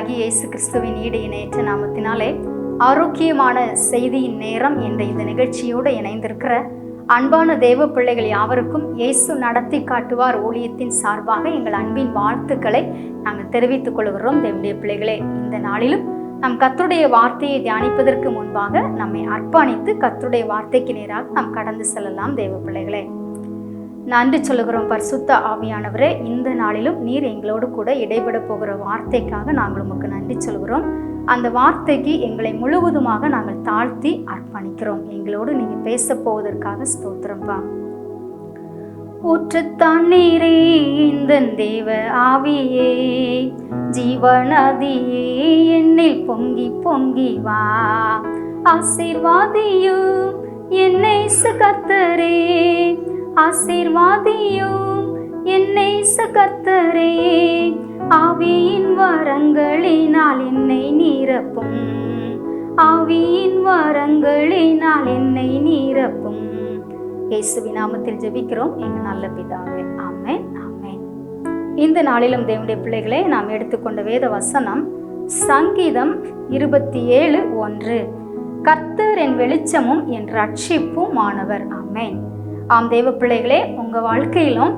இயேசு கிறிஸ்துவின் ஈடு இணையற்ற நாமத்தினாலே ஆரோக்கியமான செய்தியின் நேரம் என்ற இந்த நிகழ்ச்சியோடு இணைந்திருக்கிற அன்பான தேவ பிள்ளைகள் யாவருக்கும் இயேசு நடத்தி காட்டுவார் ஊழியத்தின் சார்பாக எங்கள் அன்பின் வாழ்த்துக்களை நாங்கள் தெரிவித்துக் கொள்கிறோம். தேவனுடைய பிள்ளைகளே இந்த நாளிலும் நம் கத்துடைய வார்த்தையை தியானிப்பதற்கு முன்பாக நம்மை அர்ப்பணித்து கத்துடைய வார்த்தைக்கு நேராக நாம் கடந்து செல்லலாம். தேவ பிள்ளைகளே நன்றி சொல்லுகிறோம் பரிசுத்த ஆவியானவரே. இந்த நாளிலும் நீர் எங்களோடு கூட இடைபட போகிற வார்த்தைக்காக நாங்கள் உமக்கு நன்றி சொல்கிறோம் அந்த வார்த்தைக்கு எங்களை முழுவதுமாக நாங்கள் தாழ்த்தி அர்ப்பணிக்கிறோம். எங்களோடு நீங்க பேச போவதற்காக ஸ்தோத்திரம்பா. ஊற்று தண்ணீரே இந்த தேவ ஆவியே. ஜீவநதியே என்னில் பொங்கி பொங்கி வா. ஆசீர்வாதியும் என்னை சுகத்தரே. ஆசீர்வாதியும் என்னை கர்த்தரே. ஆவியின் வரங்களினால் என்னை நீரப்பும். ஆவியின் வரங்களினால் என்னை நீரப்பும். இயேசுவி நாமத்தில் ஜெபிக்கிறோம். எங்க நல்ல பிதாவே ஆமென் ஆமென். இந்த நாளிலும் தேவனுடைய பிள்ளைகளை நாம் எடுத்துக்கொண்ட வேத வசனம் சங்கீதம் இருபத்தி ஏழு ஒன்று. கர்த்தர் என் வெளிச்சமும் என் ரட்சிப்பும் ஆனவர் ஆமேன். ஆம் தேவ பிள்ளைகளே உங்க வாழ்க்கையிலும்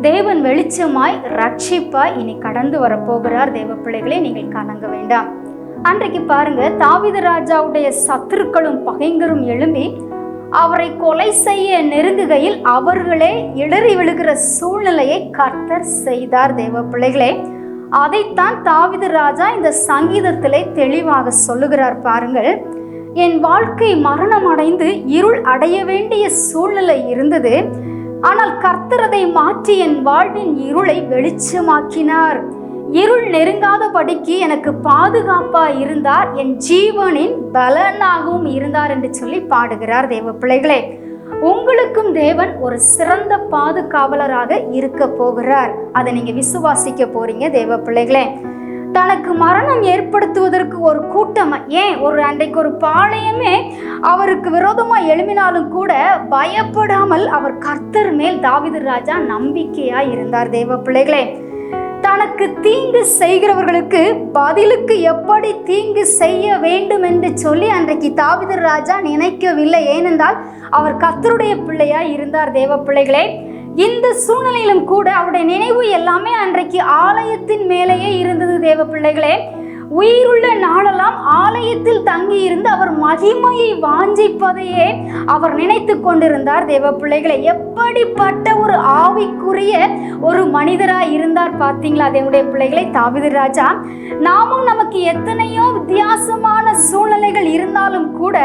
தேவன் வெளிச்சமாய் ரட்சிப்பாய் இனி கடந்து வரப்போகிறார் தேவ பிள்ளைகளே நீங்கள் கலங்க வேண்டாம். அன்றைக்கு பாருங்க தாவித ராஜாவுடைய சத்துருக்களும் பகைங்கரும் எழும்பி அவரை கொலை செய்ய நெருங்குகையில் அவர்களே இடறி விழுகிற சூழ்நிலையை கர்த்தர் செய்தார் தேவ பிள்ளைகளே. அதைத்தான் தாவித ராஜா இந்த சங்கீதத்திலே தெளிவாக சொல்லுகிறார் பாருங்கள். என் வாழ்க்கை மரணம் அடைந்து இருள் அடைய வேண்டிய சூழ்நிலை இருந்தது. ஆனால் கர்த்தரதை மாற்றி என் வாழ்வின் இருளை வெளிச்சமாக்கினார். இருள் நெருங்காதபடிக்கு எனக்கு பாதுகாப்பா இருந்தார். என் ஜீவனின் பலனாகவும் இருந்தார் என்று சொல்லி பாடுகிறார் தேவ பிள்ளைகளே. உங்களுக்கும் தேவன் ஒரு சிறந்த பாதுகாவலராக இருக்க போகிறார். அதை நீங்க விசுவாசிக்க போறீங்க தேவ பிள்ளைகளே. தனக்கு மரணம் ஏற்படுத்துவதற்கு ஒரு கூட்டம் ஏன்? ஒரு அன்றைக்கு ஒரு பாளையமே அவருக்கு விரோதமா எழுமினாலும் கூட பயப்படாமல் அவர் கர்த்தர் மேல் தாவிது ராஜா நம்பிக்கையா இருந்தார் தேவ பிள்ளைகளே. தனக்கு தீங்கு செய்கிறவர்களுக்கு பதிலுக்கு எப்படி தீங்கு செய்ய வேண்டும் என்று சொல்லி அன்றைக்கு தாவிதர் ராஜா நினைக்கவில்லை ஏனென்றால் அவர் கர்த்தருடைய பிள்ளையாய் இருந்தார் தேவ பிள்ளைகளே. இந்த சூழ்நிலையிலும் கூட அவருடைய நினைவு எல்லாமே அன்றைக்கு ஆலயத்தின் மேலேயே இருந்தது தேவ பிள்ளைகளே. உயிருள்ள நாளெல்லாம் ஆலயத்தில் தங்கி இருந்து அவர் மகிமையை வாஞ்சிப்பதையே அவர் நினைத்து கொண்டிருந்தார். தேவ பிள்ளைகளை எப்படிப்பட்ட ஒரு ஆவிக்குரிய ஒரு மனிதராக இருந்தார் பார்த்தீங்களா? தேவனுடைய பிள்ளைகளை தாவித ராஜா நாமும் நமக்கு எத்தனையோ வித்தியாசமான சூழ்நிலைகள் இருந்தாலும் கூட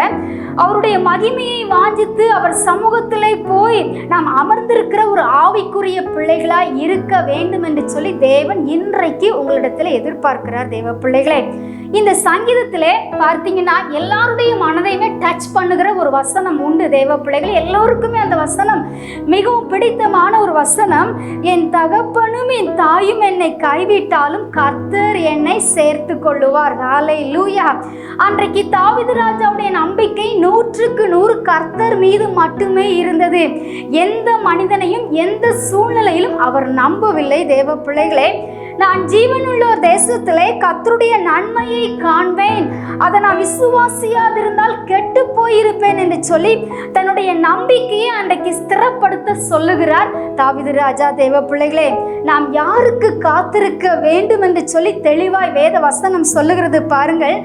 அவருடைய மகிமையை வாஞ்சித்து அவர் சமூகத்திலே போய் நாம் அமர்ந்திருக்கிற ஒரு ஆவிக்குரிய பிள்ளைகளாக இருக்க வேண்டும் என்று சொல்லி தேவன் இன்றைக்கு உங்களிடத்தில் எதிர்பார்க்கிறார். தேவ பிள்ளைகள் இந்த சங்கீதத்திலே பார்த்தீங்கன்னா எல்லாருடைய மனதையுமே டச் பண்ணுகிற ஒரு வசனம் உண்டு. தேவ பிள்ளைகள் எல்லோருக்குமே அந்த வசனம் மிகவும் பிடித்தமான ஒரு வசனம். என் தகப்பனும் என் தாயும் என்னை கைவிட்டாலும் கர்த்தர் என்னை சேர்த்து கொள்ளுவார். ஹாலை லூயா அன்றைக்கு தாவிது ராஜாவுடைய நம்பிக்கை நூற்றுக்கு நூறு கர்த்தர் மீது மட்டுமே இருந்தது. எந்த மனிதனையும் எந்த சூழ்நிலையிலும் அவர் நம்பவில்லை. தேவ பிள்ளைகளே நான் ஜீவனுள்ளோர் தேசத்திலே கத்தருடைய நன்மையை காண்பேன். அதை நான் விசுவாசியாதிருந்தால் கெட்டு போயிருப்பேன் என்று சொல்லி தன்னுடைய நம்பிக்கையை அன்றைக்கு ஸ்திரப்படுத்த சொல்லுகிறார் தாவிது ராஜா தேவ பிள்ளைகளே. நாம் யாருக்கு காத்திருக்க வேண்டும் என்று சொல்லி தெளிவாய் வேத வசனம் சொல்லுகிறது பாருங்கள்.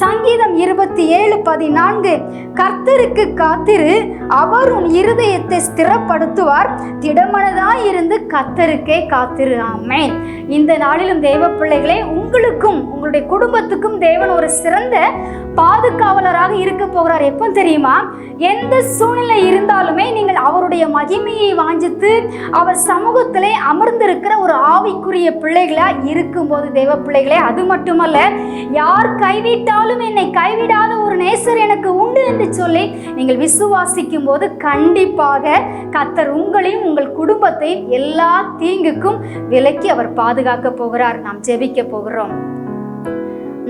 சங்கீதம் இருபத்தி ஏழு பதினான்கு. கர்த்தருக்கு காத்திரு அவர் உன் இருதயத்தை ஸ்திரப்படுத்துவார். திடமனதாய் இருந்து கர்த்தருக்கே காத்திரு. ஆமேன். இந்த நாளிலும் தேவ பிள்ளைகளே உங்களுக்கும் உங்களுடைய குடும்பத்துக்கும் தேவன் ஒரு சிறந்த பாதுகாவலராக இருக்க போகிறார். எப்போ தெரியுமா? எந்த சூழ்நிலை இருந்தாலுமே நீங்கள் அவருடைய மகிமையை வாஞ்சித்து அவர் சமூகத்திலே அமர்ந்திருக்கிற ஒரு ஆவிக்குரிய பிள்ளைகளா இருக்கும்போது தேவ பிள்ளைகளே அது மட்டுமல்ல யார் கைவிட்டாலும் என்னை கைவிடாத நேசர் எனக்கு உண்டு என்று சொல்லி நீங்கள் விசுவாசிக்கும் போது கண்டிப்பாக கத்தர் உங்களையும் உங்கள் குடும்பத்தையும் எல்லா தீங்குக்கும் விலக்கி அவர் பாதுகாக்க போகிறார். நாம் ஜெபிக்க போகிறோம்.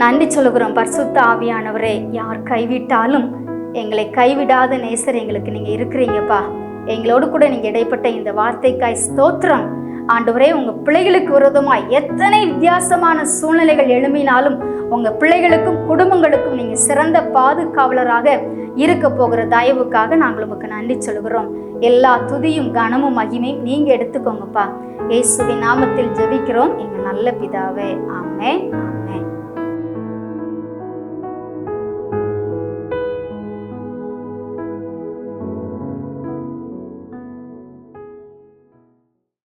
நன்றி சொல்லுகிறோம். பர்சுத்த ஆவியானவரே யார் கைவிட்டாலும் எங்களை கைவிடாத நேசர் எங்களுக்கு நீங்கள் இருக்கிறீங்கப்பா. எங்களோடு கூட நீங்கள் இடைப்பட்ட இந்த வார்த்தைக்காய் ஸ்தோத்திரம். ஆண்டவரே உங்கள் பிள்ளைகளுக்கு விரோதமாக எத்தனை வித்தியாசமான சூழ்நிலைகள் எழும்பினாலும் உங்கள் பிள்ளைகளுக்கும் குடும்பங்களுக்கும் நீங்கள் சிறந்த பாதுகாவலராக இருக்க போகிற தயவுக்காக நாங்கள் உங்களுக்கு நன்றி சொல்கிறோம் எல்லா துதியும் கனமும் மகிமையும் நீங்கள் எடுத்துக்கோங்கப்பா. இயேசுவின் நாமத்தில் ஜெபிக்கிறோம். எங்கள் நல்ல பிதாவே. ஆமே